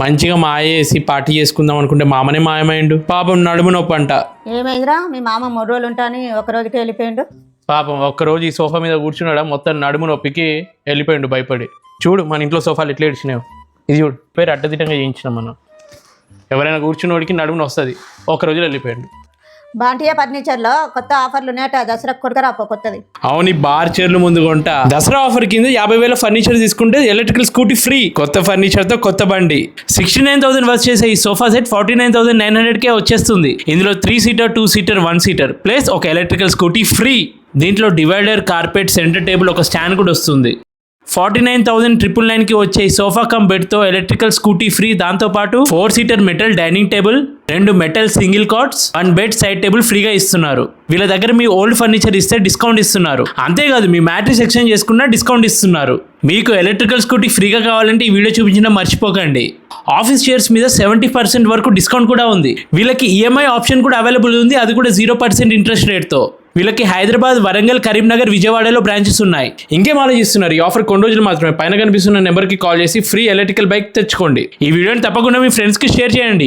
మంచిగా మాయేసి పార్టీ చేసుకుందాం అనుకుంటే మామనే మాయమైండు. పాపం నడుము నొప్పి అంట. ఏమైందిరా? మీ మామ మూడు రోజులు ఉంటాని ఒక రోజుకి వెళ్ళిపోయిండు. పాపం ఒక్కరోజు ఈ సోఫా మీద కూర్చున్నాడా? మొత్తం నడుము నొప్పికి వెళ్ళిపోయిండు భయపడి. చూడు మన ఇంట్లో సోఫాలు ఎట్లా ఏడ్చినావు ఇది చూడు పేరు అడ్డదిడ్డంగా చేయించినాం మనం. ఎవరైనా కూర్చున్నోడికి నడుమును వస్తుంది ఒక రోజులో వెళ్ళిపోయాడు. బాంటియా ఫర్నిచర్లో కొత్త ఆఫర్లు ఉన్నాయట. దసరా కొడుకరాపో కొత్తది. అవును బార్ చైర్లు ముందు కొంట. దసరా ఆఫర్ కింద యాభై వేల ఫర్నిచర్ తీసుకుంటే ఎలక్ట్రికల్ స్కూటీ ఫ్రీ. కొత్త ఫర్నిచర్తో కొత్త బండి. సిక్స్టీ నైన్ థౌసండ్ వర్త్ చేసే ఈ sofa set forty nine thousand nine hundred కే వచ్చేస్తుంది. ఇందులో three seater two seater one seater. Plus ఒక ఎలక్ట్రికల్ స్కూటీ ఫ్రీ. దీంట్లో డివైడర్ కార్పెట్ సెంటర్ టేబుల్ ఒక స్టాండ్ కూడా వస్తుంది. ఫార్టీ నైన్ థౌసండ్ ట్రిపుల్ నైన్కి వచ్చే సోఫా కమ్ బెడ్తో ఎలక్ట్రికల్ స్కూటీ ఫ్రీ. దాంతో పాటు four seater metal dining table రెండు metal single cots one bed side table ఫ్రీగా ఇస్తున్నారు. వీళ్ళ దగ్గర మీ ఓల్డ్ ఫర్నిచర్ ఇస్తే డిస్కౌంట్ ఇస్తున్నారు. అంతేకాదు మీ మ్యాట్రిక్స్ ఎక్స్చేంజ్ చేసుకున్నా డిస్కౌంట్ ఇస్తున్నారు. మీకు ఎలక్ట్రికల్ స్కూటీ ఫ్రీగా కావాలంటే ఈ వీడియో చూపించడం మర్చిపోకండి. ఆఫీస్ చైర్స్ మీద సెవెంటీ పర్సెంట్ వరకు డిస్కౌంట్ కూడా ఉంది. వీళ్ళకి ఈఎంఐ ఆప్షన్ కూడా అవైలబుల్ ఉంది. అది కూడా జీరో పర్సెంట్ ఇంట్రెస్ట్ రేట్తో. వీళ్ళకి హైదరాబాద్ వరంగల్ కరీంనగర్ విజయవాడలో బ్రాంచెస్ ఉన్నాయి. ఇంకేం ఆలోచిస్తున్నారు? ఈ ఆఫర్ కొన్ని రోజులు మాత్రమే. పైన కనిపిస్తున్న నెంబర్కి కాల్ చేసి ఫ్రీ ఎలక్ట్రికల్ బైక్ తెచ్చుకోండి. ఈ వీడియోని తప్పకుండా మీ ఫ్రెండ్స్కి షేర్ చేయండి.